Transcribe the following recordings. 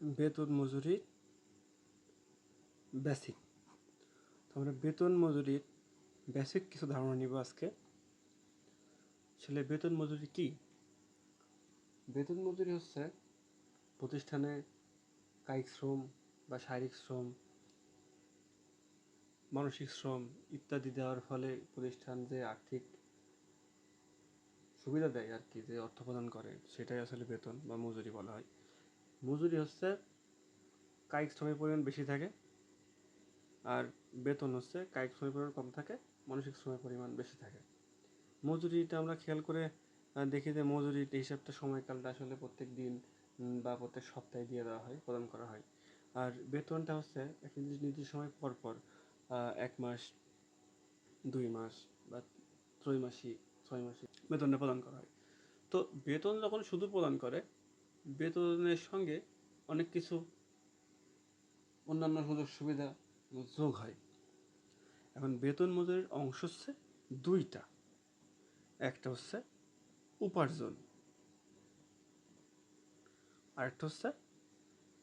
বেতন মজুরির বেসিক তো আমরা বেতন মজুরির বেসিক কিছু ধারণা নিব আজকে। আসলে বেতন মজুরি কি? বেতন মজুরি হচ্ছে প্রতিষ্ঠানে কায়িক শ্রম বা শারীরিক শ্রম, মানসিক শ্রম ইত্যাদি দেওয়ার ফলে প্রতিষ্ঠান যে আর্থিক সুবিধা দেয় আর কি, যে অর্থ প্রদান করে, সেটাই আসলে বেতন বা মজুরি বলা হয়। মজুরি হচ্ছে কায়িক শ্রমের পরিমাণ বেশি থাকে আর বেতন হচ্ছে কায়িক শ্রমের পরিমাণ কম থাকে, মানসিক শ্রমের পরিমাণ বেশি থাকে। মজুরিটা আমরা খেয়াল করে দেখি যে মজুরির হিসাবটা সময়কালটা আসলে প্রত্যেক দিন বা প্রত্যেক সপ্তাহে দিয়ে দেওয়া হয়, প্রদান করা হয়। আর বেতনটা হচ্ছে একটা নির্দিষ্ট সময় পর পর এক মাস, দুই মাস বা ত্রৈমাসিক ছয় মাসিক বেতনটা প্রদান করা হয়। তো বেতন যখন শুধু প্রদান করে বেতনের সঙ্গে অনেক কিছু অন্যান্য সুযোগ সুবিধা যোগ হয়। এখন বেতন মজুরির অংশ হচ্ছে দুইটা। একটা হচ্ছে উপার্জন। আরেকটা হচ্ছে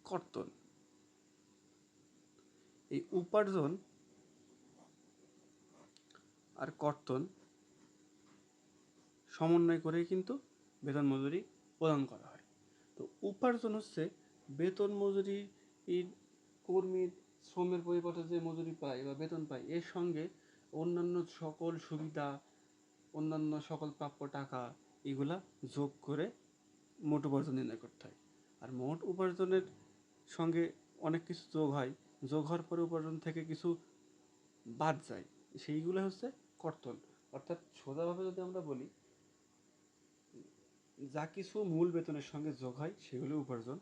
কর্তন। এই উপার্জন আর কর্তন সমন্বয় করে কিন্তু বেতন মজুরি প্রদান করা হয়। তো উপার্জন হচ্ছে বেতন মজুরি কর্মীর শ্রমের পরিবর্তে যে মজুরি পায় বা বেতন পায়, এর সঙ্গে অন্যান্য সকল সুবিধা, অন্যান্য সকল প্রাপ্য টাকা এগুলা যোগ করে মোট উপার্জন নির্ণয় করতে হয়। আর মোট উপার্জনের সঙ্গে অনেক কিছু যোগ হয়, যোগ হওয়ার পরে উপার্জন থেকে কিছু বাদ যায়। সেইগুলো হচ্ছে কর্তন। অর্থাৎ সোজাভাবে যদি আমরা বলি যা কিছু মূল বেতনের সঙ্গে যোগ হয়, সেগুলো উপার্জন।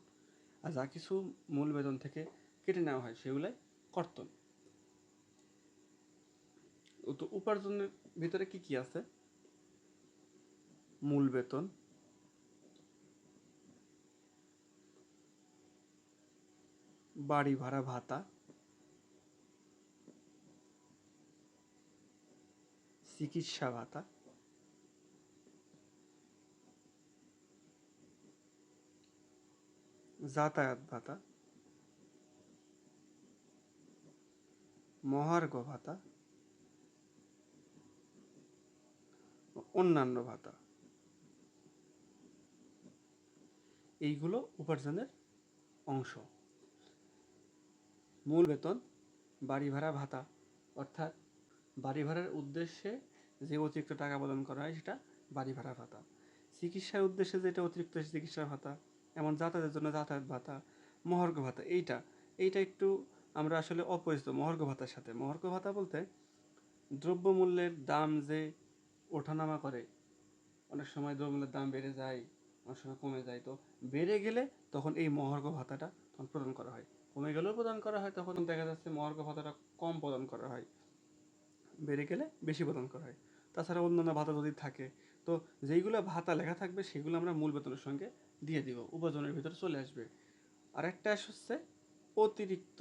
আর যা কিছু মূল বেতন থেকে কেটে নেওয়া হয়, সেগুলাই কর্তন। তো উপার্জনের ভিতরে কি কি আছে? মূল বেতন। বাড়ি ভাড়া ভাতা। চিকিৎসা ভাতা। যাতায়াত ভাতা, মহার্ঘ ভাতা, অন্যান্য ভাতা। এইগুলো উপার্জনের অংশ। মূল বেতন, বাড়ি ভাড়া ভাতা, অর্থাৎ বাড়ি ভাড়ার উদ্দেশ্যে যে অতিরিক্ত টাকা প্রদান করা হয় সেটা বাড়ি ভাড়া ভাতা। চিকিৎসার উদ্দেশ্যে যেটা অতিরিক্ত চিকিৎসা ভাতা এমন যাতায়াতের জন্য যাতায়াত ভাতা, মহার্ঘ ভাতা, এইটা এইটা একটু আমরা আসলে অপরিচিত মহার্ঘ ভাতার সাথে। মহার্ঘ ভাতা বলতে দ্রব্যমূল্যের দাম যে ওঠানামা করে, অনেক সময় দ্রব্যমূল্যের দাম বেড়ে যায়, অনেক সময় কমে যায়, তো বেড়ে গেলে তখন এই মহার্ঘ ভাতাটা তখন প্রদান করা হয়। কমে গেলেও প্রদান করা হয়, তখন দেখা যাচ্ছে মহার্ঘ ভাতাটা কম প্রদান করা হয়। বেড়ে গেলে বেশি প্রদান করা হয়। তাছাড়া অন্যান্য ভাতা যদি থাকে তো যেইগুলো ভাতা লেখা থাকবে, সেগুলো আমরা মূল বেতনের সঙ্গে দিয়ে দিব, উপার্জনের ভিতরে চলে আসবে। আর একটা হচ্ছে অতিরিক্ত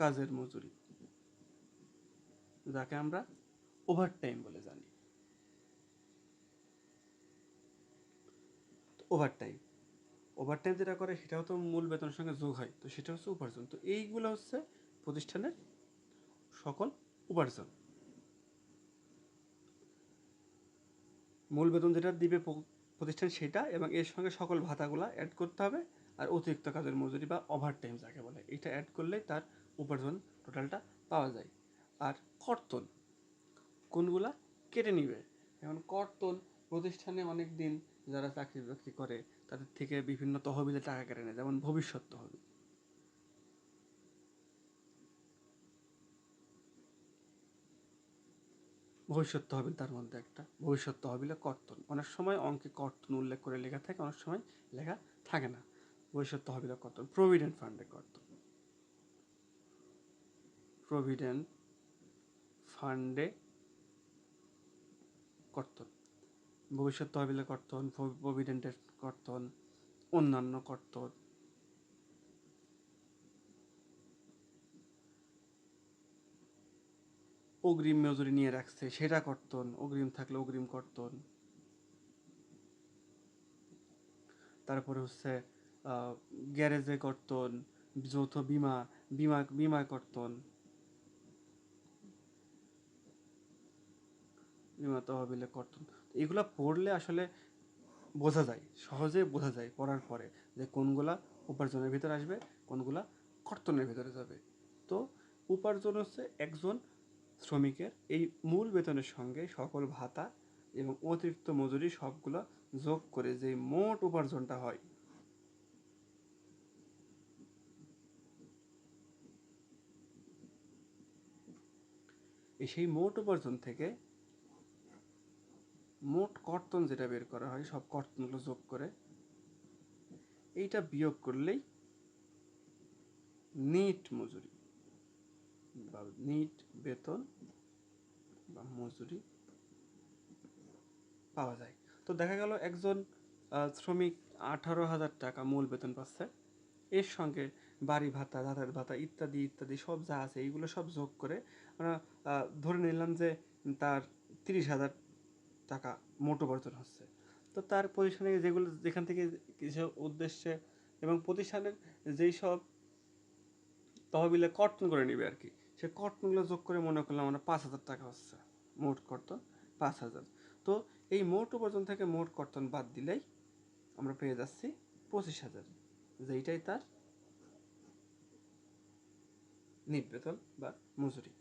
কাজের মজুরি, যাকে আমরা ওভারটাইম বলে জানি। ওভারটাইম ওভারটাইম যেটা করে, সেটাও তো মূল বেতনের সঙ্গে যোগ হয়, তো সেটা হচ্ছে উপার্জন। তো এইগুলো হচ্ছে প্রতিষ্ঠানের সকল উপার্জন। মূল বেতন যেটা দিবে প্রতিষ্ঠান সেটা এবং এর সঙ্গে সকল ভাতাগুলো অ্যাড করতে হবে আর অতিরিক্ত কাজের মজুরি বা ওভার টাইম যাকে বলে, এটা অ্যাড করলেই তার উপার্জন টোটালটা পাওয়া যায়। আর কর্তন, কোনগুলা কেটে নিবে? এখন কর্তন, প্রতিষ্ঠানে অনেক দিন যারা চাকরি বাকরি করে, তাদের থেকে বিভিন্ন তহবিলে টাকা কেটে নেয়, যেমন ভবিষ্যৎ তহবিল। ভবিষ্যৎ তহবিল তার মধ্যে একটা। ভবিষ্যৎ তহবিলে কর্তন। অনেক সময় অঙ্কে কর্তন উল্লেখ করে লেখা থাকে, অনেক সময় লেখা থাকে না। ভবিষ্যৎ তহবিলে কর্তন প্রভিডেন্ট ফান্ডে কর্তন। প্রভিডেন্ট ফান্ডে কর্তন। ভবিষ্যৎ তহবিলে কর্তন প্রভিডেন্টের কর্তন, অন্যান্য কর্তন। অগ্রিম মজুরি নিয়ে রাখছে, সেটা কর্তন, অগ্রিম থাকলে অগ্রিম কর্তন। তারপরে হচ্ছে গ্যারেজে কর্তন, যৌথ বিমা বিমা বিমা কর্তন। বিমা তহবিলে কর্তন। এগুলা পড়লে আসলে বোঝা যায় সহজে বোঝা যায় পড়ার পরে যে কোনগুলা উপার্জনের ভিতরে আসবে, কোনগুলা কর্তনের ভিতরে যাবে। তো উপার্জন হচ্ছে একজন শ্রমিকের এই মূল বেতনের সঙ্গে সকল ভাতা এবং অতিরিক্ত মজুরি সবগুলা যোগ করে যে মোট উপার্জনটা হয়। সেই মোট উপার্জন থেকে মোট কর্তন যেটা বের করা হয়, সব কর্তনগুলো যোগ করে এইটা বিয়োগ করলেই নিট মজুরি। বা নিট, বেতন বা মজুরি পাওয়া যায়। তো দেখা গেল একজন শ্রমিক আঠারো হাজার টাকা মূল বেতন পাচ্ছে। এর সঙ্গে বাড়ি ভাতা যাতায়াত ভাতা ইত্যাদি ইত্যাদি সব যা আছে এইগুলো সব যোগ করে আমরা ধরে নিলাম যে তার তিরিশ হাজার টাকা মোট উপার্জন হচ্ছে। তো তার প্রতিষ্ঠানে যেগুলো, যেখান থেকে কিছু উদ্দেশ্যে এবং প্রতিষ্ঠানের যেই সব তহবিলে কর্তন করে নিবে আর কি সে কর্তনগুলো যোগ করে মনে করলাম আমরা পাঁচ হাজার টাকা হচ্ছে, মোট কর্তন পাঁচ হাজার। তো এই মোট উপার্জন থেকে মোট কর্তন বাদ দিলেই আমরা পেয়ে যাচ্ছি পঁচিশ হাজার যেইটাই তার নিট বেতন বা মজুরি।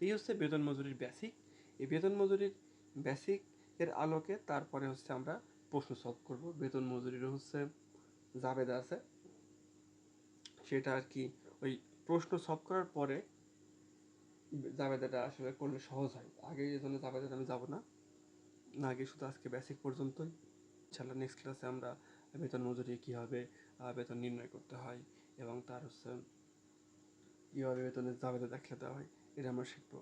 এই হচ্ছে বেতন মজুরির বেসিক এই বেতন মজুরির বেসিক এর আলোকে তারপরে হচ্ছে আমরা প্রশ্ন সলভ করব। বেতন মজুরির হচ্ছে জাবেদা আছে। সেটা আর কি ওই প্রশ্ন সলভ করার পরে জাবেদাটা আসলে করলে সহজ হয়। আগে এই জন্য জাবেদাটা আমি যাব না। না, আগে শুধু আজকে বেসিক পর্যন্তই। ইনশাল্লাহ নেক্সট ক্লাসে আমরা বেতন মজুরি কীভাবে বেতন নির্ণয় করতে হয় এবং তার হচ্ছে কীভাবে বেতনের জাবেদা দেখলে দেওয়া হয়, এটা আমরা শিখব।